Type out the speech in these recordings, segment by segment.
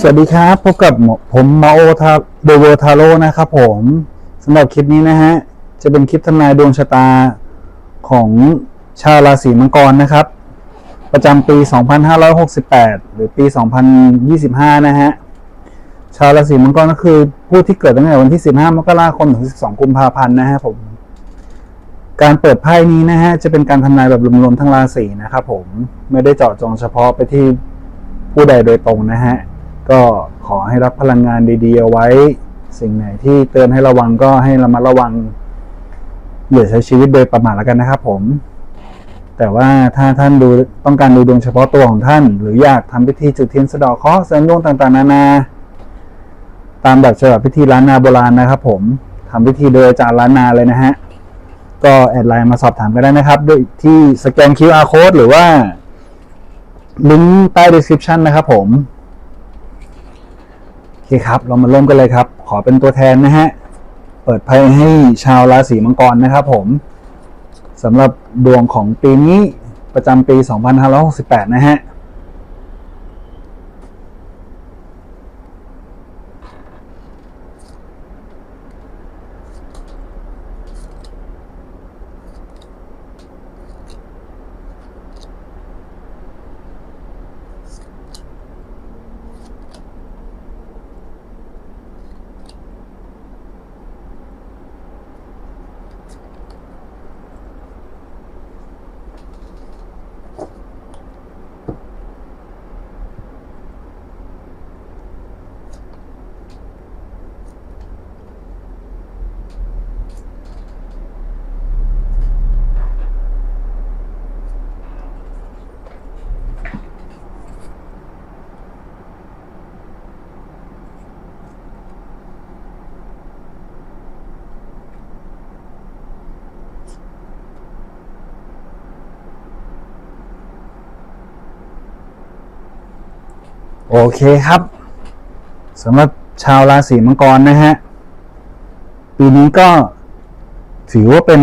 สวัสดีครับ พบกับผมมาโอทาเดเวอร์ทาโร่นะครับผมสำหรับคลิปนี้นะฮะ จะเป็นคลิปทำนายดวงชะตาของชาวราศีมังกรนะครับ ประจำปี 2568 หรือปี 2025 นะฮะ ชาวราศีมังกรก็คือผู้ที่เกิดตั้งแต่วันที่ 15 มกราคมถึง 12 กุมภาพันธ์นะฮะผม การเปิดไพ่นี้นะฮะ จะเป็นการทำนายแบบรวมๆทั้งราศีนะครับผม ไม่ได้เจาะจงเฉพาะไปที่ผู้ใดโดยตรงนะฮะ ก็ขอให้รับพลังงานดีๆเอาไว้ สิ่งไหนที่เตือนให้ระวังก็ให้ระมัดระวังอย่าใช้ชีวิตโดยประมาทแล้วกันนะครับผม แต่ว่าถ้าท่านดูต้องการดูดวงเฉพาะตัวของท่าน หรืออยากทำพิธีจุดเทียนสะดอกเคราะห์เสริมดวงต่างๆ นานา ตามแบบฉบับพิธีล้านนาโบราณนะครับ ผมทำพิธีโดยอาจารย์ล้านนาเลยนะฮะก็แอดไลน์มาสอบถามกันได้นะครับ ด้วยที่สแกน QR code หรือว่าลิงก์ใต้ description นะครับผม อเคครับ เรามาเริ่มกันเลยครับ ขอเป็นตัวแทนนะฮะ เปิดไพ่ให้ชาวราศีมังกรนะครับผมสำหรับดวงของปีนี้ประจำปี 2568 นะฮะ โอเคครับสำหรับชาวราศีมังกรนะฮะ ปีนี้ก็ถือว่าเป็น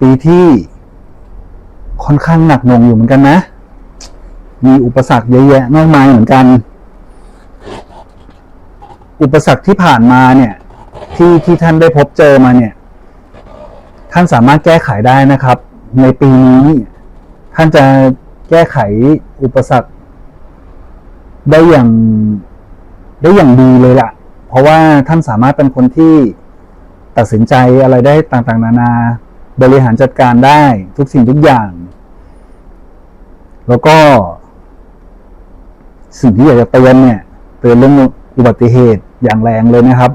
ปีที่ค่อนข้างหนักหน่วงอยู่เหมือนกันนะ มีอุปสรรคเยอะแยะมากมายเหมือนกัน อุปสรรคที่ผ่านมาเนี่ย ที่ที่ท่านได้พบเจอมาเนี่ย ท่านสามารถแก้ไขได้นะครับ ในปีนี้ ท่านจะแก้ไขอุปสรรค ได้อย่างได้อย่างดีเลยล่ะ เพราะว่าท่านสามารถเป็นคนที่ตัดสินใจอะไรได้ต่างๆ นานา บริหารจัดการได้ทุกสิ่งทุกอย่าง แล้วก็ สิ่งที่อยากจะเตือนเนี่ย เตือนเรื่องอุบัติเหตุอย่างแรงเลยนะครับ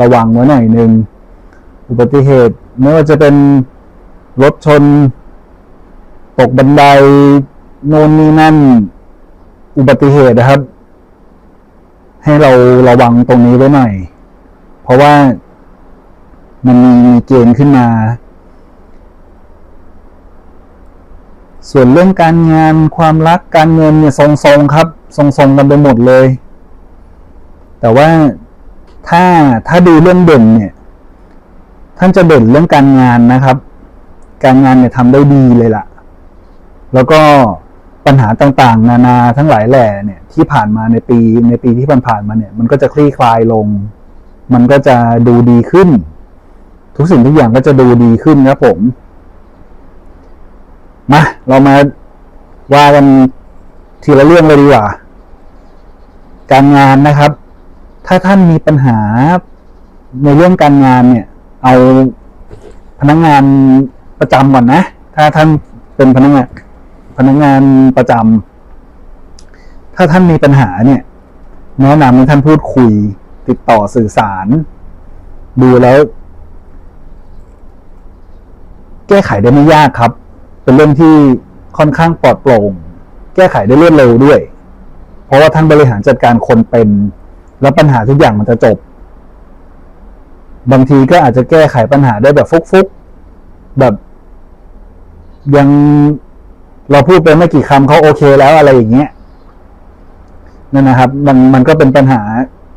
ระวังไว้หน่อยหนึ่งอุบัติเหตุไม่ว่าจะเป็นรถชน ตกบันไดโน่นนี่นั่น อุบัติเหตุนะครับ ให้เราระวังตรงนี้ไว้หน่อย เพราะว่ามันมีเกณฑ์ขึ้นมา ส่วนเรื่องการงานความรักการเงินเนี่ยทรงๆครับ ทรงๆกันไปหมดเลย แต่ว่าถ้าถ้าดูเรื่องเด่นเนี่ย ท่านจะเด่นเรื่องการงานนะครับ การงานเนี่ยทำได้ดีเลยล่ะ แล้วก็ ปัญหาต่างๆ นานาทั้งหลายแหล่เนี่ยที่ผ่านมาในปีในปีที่ผ่านๆมาเนี่ย มันก็จะคลี่คลายลง มันก็จะดูดีขึ้น ทุกสิ่งทุกอย่างก็จะดูดีขึ้นครับผมมาเรามาว่ากันทีละเรื่องเลยดีกว่า การงานนะครับ ถ้าท่านมีปัญหาในเรื่องการงานเนี่ย เอาพนักงงานประจำก่อนนะ ถ้าท่านเป็นพนักงาน พนักงานประจำถ้าท่านมีปัญหาเนี่ย แนะนำให้ท่านพูดคุย ติดต่อสื่อสาร ดูแล้ว แก้ไขได้ไม่ยากครับ เป็นเรื่องที่ค่อนข้างปลอดโปร่ง แก้ไขได้รวดเร็วด้วย เพราะว่าท่านบริหารจัดการคนเป็น แล้วปัญหาทุกอย่างมันจะจบ บางทีก็อาจจะแก้ไขปัญหาได้แบบฟุกๆแบบยัง เราพูดไปไม่กี่คำเขาโอเคแล้วอะไรอย่างเงี้ยนั่นนะครับ มันมันก็เป็นปัญหา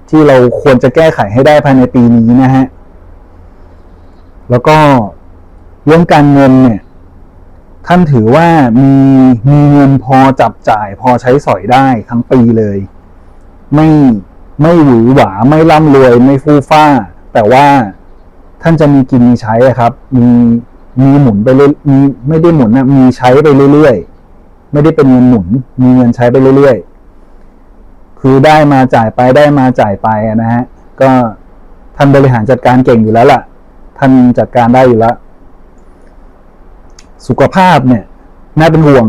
ที่เราควรจะแก้ไขให้ได้ภายในปีนี้นะฮะ แล้วก็เรื่องการเงินเนี่ย ท่านถือว่ามีมีเงินพอจับจ่าย พอใช้สอยได้ทั้งปีเลย ไม่ไม่หวือหวาไม่ร่ำรวยไม่ฟู่ฟ้า แต่ว่าท่านจะมีกินมีใช้ครับ มี มีหมุนไปเรื่อยมีไม่ได้หมุนนะมีใช้ไปเรื่อยๆ ไม่ได้เป็นเงินหมุน มีเงินใช้ไปเรื่อยๆ คือได้มาจ่ายไปได้มาจ่ายไปนะฮะ ก็ท่านบริหารจัดการเก่งอยู่แล้วล่ะ ท่านจัดการได้อยู่แล้ว สุขภาพเนี่ย น่าเป็นห่วง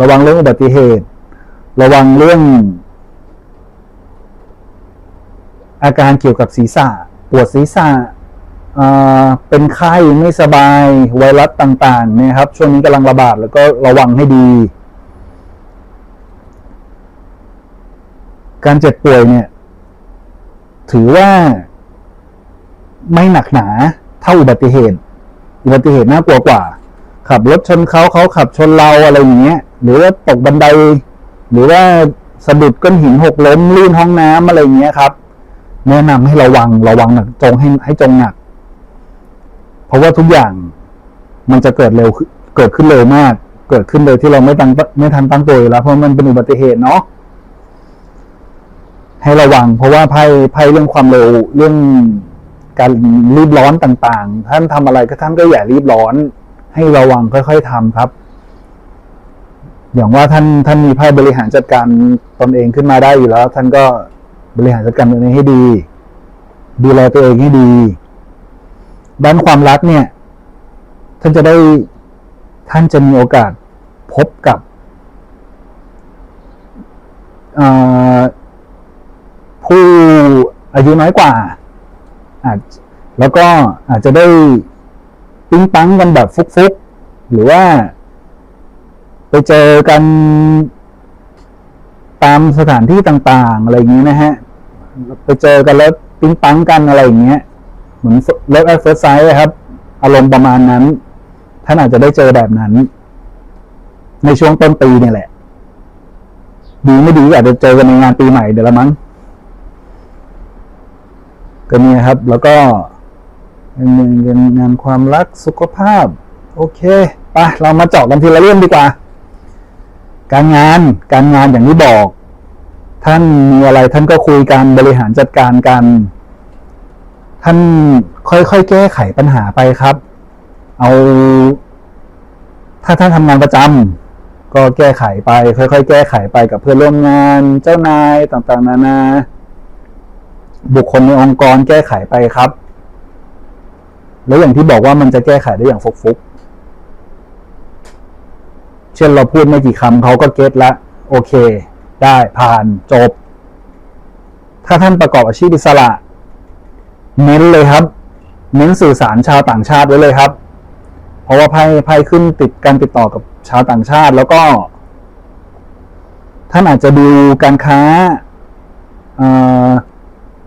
ระวังเรื่องอุบัติเหตุ ระวังเรื่อง อาการเกี่ยวกับศีรษะ ปวดศีรษะ เป็นไข้ไม่สบายไวรัสต่างๆนี่ยครับ ช่วงนี้กำลังระบาดแล้วก็ระวังให้ดี การเจ็บป่วยเนี่ย ถือว่าไม่หนักหนาเท่าอุบัติเหตุ อุบัติเหตุน่ากลัวกว่า ขับรถชนเขาเขาขับชนเราอะไรอย่างเงี้ย หรือว่าตกบันได หรือว่าสะดุดก้อนหินหกล้มลื่นห้องน้ำอะไรอย่างเงี้ยครับ แนะนำให้ระวังระวังหนักจงให้ให้จงหนัก เพราะว่าทุกอย่างมันจะเกิดเร็วเกิดขึ้นเร็วมาก เกิดขึ้นโดยที่เราไม่ตั้งไม่ทันตั้งตัวอยู่แล้ว เพราะมันเป็นอุบัติเหตุเนาะให้ระวัง เพราะว่าภัยภัยเรื่องความเร็วเรื่องการรีบร้อนต่างๆ ท่านทำอะไรก็ท่านก็อย่ารีบร้อน ให้ระวังค่อย ๆทำครับ อย่างว่าท่านท่านมีไพ่บริหารจัดการตนเองขึ้นมาได้อยู่แล้ว ท่านก็บริหารจัดการตนเองให้ดี ดูแลตัวเองให้ดี ด้านความรักเนี่ย ท่านจะได้ท่านจะมีโอกาสพบกับผู้อายุน้อยกว่าอาจแล้วก็อาจจะได้ปิ๊งปังกันแบบฟุกๆ หรือว่า ไปเจอกันตามสถานที่ต่าง ๆ อะไรอย่างนี้นะฮะ ไปเจอกันแล้วปิ๊งปังกันอะไรอย่างเงี้ย มือนเลิฟแอคเฟิร์สไซส์ครับ อารมณ์ประมาณนั้น ท่านอาจจะได้เจอแบบนั้น ในช่วงต้นปีเนี่ยแหละ ดีไม่ดีอาจจะเจอกันในงานปีใหม่เดี๋ยวละมั้งก็นี่ครับ แล้วก็เป็นงานความรักสุขภาพ โอเคไปเรามาเจาะกันทีละเรื่องดีกว่า การงานการงานอย่างที่บอก ท่านมีอะไรท่านก็คุยกันบริหารจัดการกัน ท่านค่อยๆแก้ไขปัญหาไปครับ เอา ถ้าท่านทำงานประจำก็แก้ไขไป ค่อยๆ แก้ไขไปกับเพื่อนร่วมงาน เจ้านายต่างๆ นานา บุคคลในองค์กรแก้ไขไปครับ แล้วอย่างที่บอกว่ามันจะแก้ไขได้อย่างฟุกๆเช่นเราพูดไม่กี่คำเขาก็เก็ตละ โอเค ได้ผ่านจบ ถ้าท่านประกอบอาชีพอิสระ เน้นเลยครับ เน้นสื่อสารชาวต่างชาติไว้เลยครับ เพราะว่าไพ่ไพ่ขึ้นติดการติดต่อกับชาวต่างชาติ แล้วก็ ท่านอาจจะดูการค้า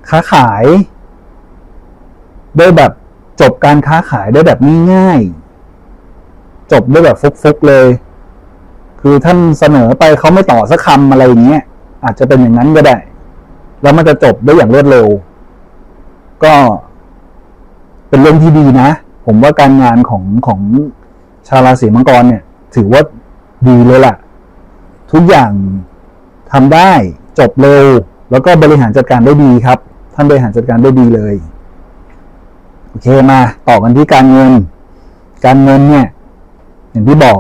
ค้าขายด้วยแบบจบการค้าขายได้แบบง่ายๆจบด้วยแบบฟุกๆเลย คือท่านเสนอไปเขาไม่ต่อสักคำอะไรอย่างเงี้ยอาจจะเป็นอย่างนั้นก็ได้ แล้วมันจะจบได้อย่างรวดเร็ว ก็เป็นเรื่องที่ดีนะ ผมว่าการงานของของชาวราศีมังกรเนี่ย ถือว่าดีเลยล่ะ ทุกอย่างทำได้จบเร็ว แล้วก็บริหารจัดการได้ดีครับ ท่านบริหารจัดการได้ดีเลย โอเคมาต่อกันที่การเงิน การเงินเนี่ย อย่างที่บอก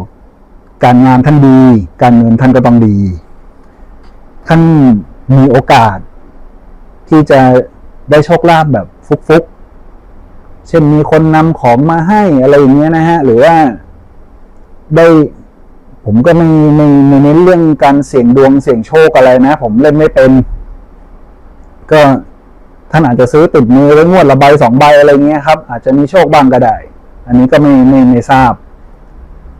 การงานท่านดี การเงินท่านก็ต้องดี ท่านมีโอกาสที่จะ ได้โชคลาภแบบฟุกๆ เช่นมีคนนำของมาให้อะไรอย่างเงี้ยนะฮะ หรือว่าได้ ผมก็ไม่ไม่ไม่เน้นเรื่องการเสี่ยงดวงเสี่ยงโชคอะไรนะ ผมเล่นไม่เป็น ก็ท่านอาจจะซื้อติดมือไว้งวดละใบสองใบอะไรเงี้ยครับ อาจจะมีโชคบ้างก็ได้ อันนี้ก็ไม่ไม่ไม่ทราบ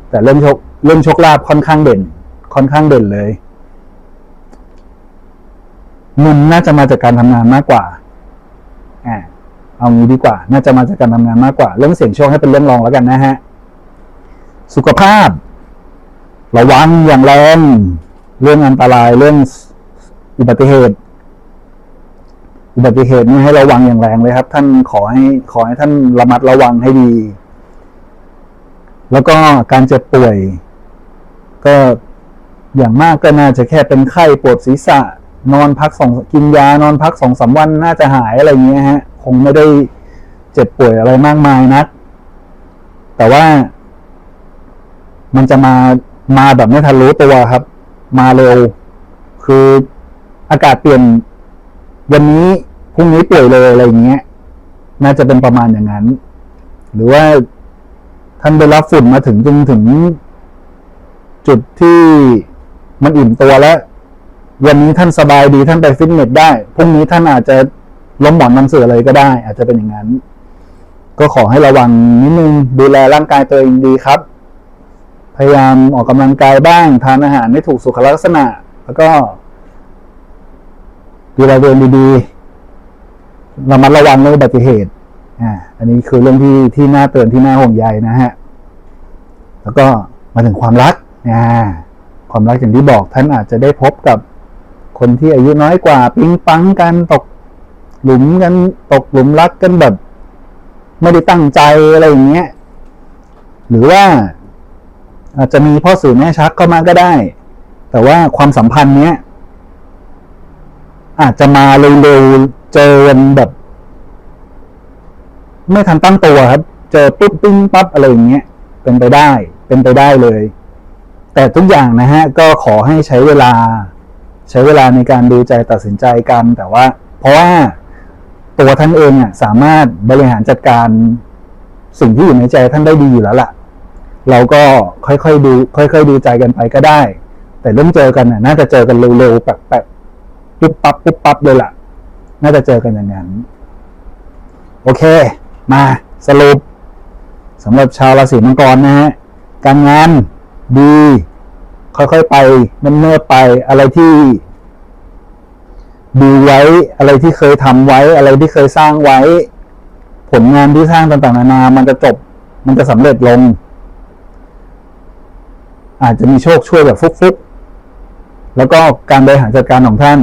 แต่เรื่องโชคเรื่องโชคลาภค่อนข้างเด่น ค่อนข้างเด่นเลยเงินน่าจะมาจากการทำงานมากกว่า อ่าเอางี้ดีกว่า น่าจะมาจากการทำงานมากกว่า เรื่องเสี่ยงโชคให้เป็นเรื่องรองแล้วกันนะฮะ สุขภาพ ระวังอย่างแรง เรื่องอันตรายเรื่องอุบัติเหตุ อุบัติเหตุนี่ให้ระวังอย่างแรงเลยครับ ท่านขอให้ขอให้ท่านระมัดระวังให้ดี แล้วก็การเจ็บป่วย ก็อย่างมากก็น่าจะแค่เป็นไข้ปวดศีรษะ นอนพักสองกินยานอนพักสองสามวันน่าจะหายอะไรเงี้ยฮะ คงไม่ได้เจ็บป่วยอะไรมากมายนัก แต่ว่า มันจะมามาแบบไม่ทันรู้ตัวครับ มาเร็ว คืออากาศเปลี่ยนวันนี้พรุ่งนี้ป่วยเลยอะไรเงี้ย น่าจะเป็นประมาณอย่างนั้น หรือว่าท่านได้รับฝุ่นมาถึงจนถึง จุดที่มันอิ่มตัวแล้ว วันนี้ท่านสบายดีท่านไปฟิตเนสได้พรุ่งนี้ท่านอาจจะล้มหมอนนำเสืออะไรก็ได้ อาจจะเป็นอย่างนั้น ก็ขอให้ระวังนิดนึงดูแลร่างกายตัวเองดีครับ พยายามออกกำลังกายบ้าง ทานอาหารให้ถูกสุขลักษณะ แล้วก็ดูแลตัวเองดีๆระมัดระวังเรื่องอุบัติเหตุอ่าอันนี้คือเรื่องที่ที่น่าเตือนที่น่าห่วงใยนะฮะแล้วก็มาถึงความรักอ่าความรักอย่างที่บอกท่านอาจจะได้พบกับ คนที่อายุน้อยกว่า ปิ๊งปังกันตกหลุมกันตกหลุมรักกันแบบ ไม่ได้ตั้งใจอะไรอย่างเงี้ย หรือว่า อาจจะมีพ่อสื่อแม่ชักเข้ามาก็ได้ แต่ว่าความสัมพันธ์เนี้ย อาจจะมาเร็วๆเจอกันแบบ ไม่ทันตั้งตัวครับ เจอปุ๊บปิ้งปั๊บอะไรอย่างเงี้ยเป็นไปได้ เป็นไปได้เลย แต่ทุกอย่างนะฮะ ก็ขอให้ใช้เวลา ใช้เวลาในการดูใจตัดสินใจกัน แต่ว่า เพราะว่าตัวท่านเองอะสามารถบริหารจัดการสิ่งที่อยู่ในใจท่านได้ดีอยู่แล้วล่ะ เราก็ค่อยๆดู ค่อยๆดูใจกันไปก็ได้ แต่เรื่องเจอกันน่ะน่าจะเจอกันเร็วๆแบบแบบปุ๊บปั๊บปุ๊บปั๊บเลยล่ะ น่าจะเจอกันอย่างนั้น โอเค มาสรุปสำหรับชาวราศีมังกรนะฮะการงานดี ค่อยๆไปเนิ่มๆไปอะไรที่ดีไว้ อะไรที่เคยทำไว้ อะไรที่เคยสร้างไว้ ผลงานที่สร้างต่างๆนานา มันจะจบ มันจะสำเร็จลง อาจจะมีโชคช่วยแบบฟุกๆ แล้วก็การบริหารจัดการของท่าน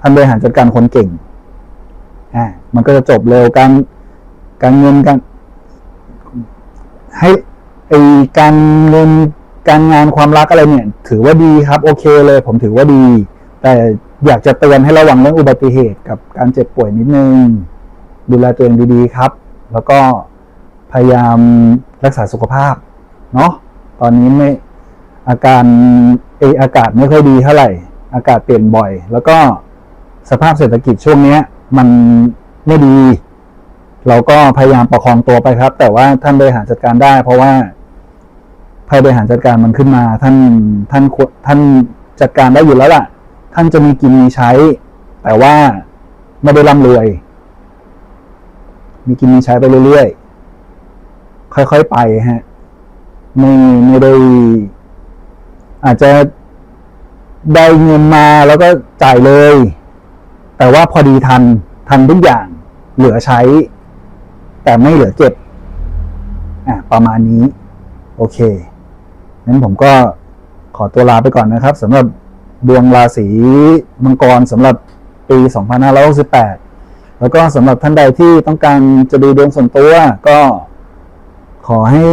ท่านบริหารจัดการคนเก่งอ่ามันก็จะจบเร็วการการเงินการให้ไอการเงิน การงานความรักอะไรเนี่ย ถือว่าดีครับ โอเคเลย ผมถือว่าดี แต่อยากจะเตือนให้ระวังเรื่องอุบัติเหตุกับการเจ็บป่วยนิดนึง ดูแลตัวเองดีๆครับ แล้วก็พยายามรักษาสุขภาพ เนาะตอนนี้ไม่อาการเออากาศไม่ค่อยดีเท่าไหร่ อากาศเปลี่ยนบ่อย แล้วก็สภาพเศรษฐกิจช่วงเนี้ย มันไม่ดี เราก็พยายามประคองตัวไปครับ แต่ว่าท่านบริหารจัดการได้ เพราะว่า บริหารจัดการมันขึ้นมา ท่านท่านท่านจัดการได้อยู่แล้วล่ะ ท่านจะมีกินมีใช้ แต่ว่าไม่ได้ร่ำรวย มีกินมีใช้ไปเรื่อยๆค่อยๆไปฮะไม่ไม่ได้อาจจะได้เงินมาแล้วก็จ่ายเลย แต่ว่าพอดีทันทันทุกอย่างเหลือใช้ แต่ไม่เหลือเก็บ อะ ประมาณนี้ โอเค งั้นผมก็ขอตัวลาไปก่อนนะครับสำหรับดวงราศีมังกรสำหรับปี 2568 แล้วก็สำหรับท่านใดที่ต้องการจะดูดวงส่วนตัวก็ขอให้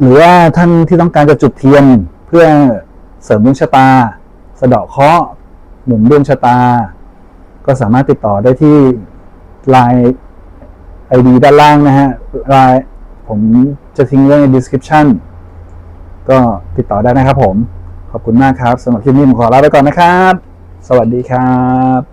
หรือว่าท่านที่ต้องการจะจุดเทียนเพื่อเสริมดวงชะตา สะเดาะเคราะห์หนุนดวงชะตา ก็สามารถติดต่อได้ที่ไลน์ไอดีด้านล่างนะฮะไลน์ผมจะทิ้งไว้ใน description ก็ติดต่อได้นะครับผม ขอบคุณมากครับสำหรับคลิปนี้ผมขอลาไปก่อนนะครับ สวัสดีครับ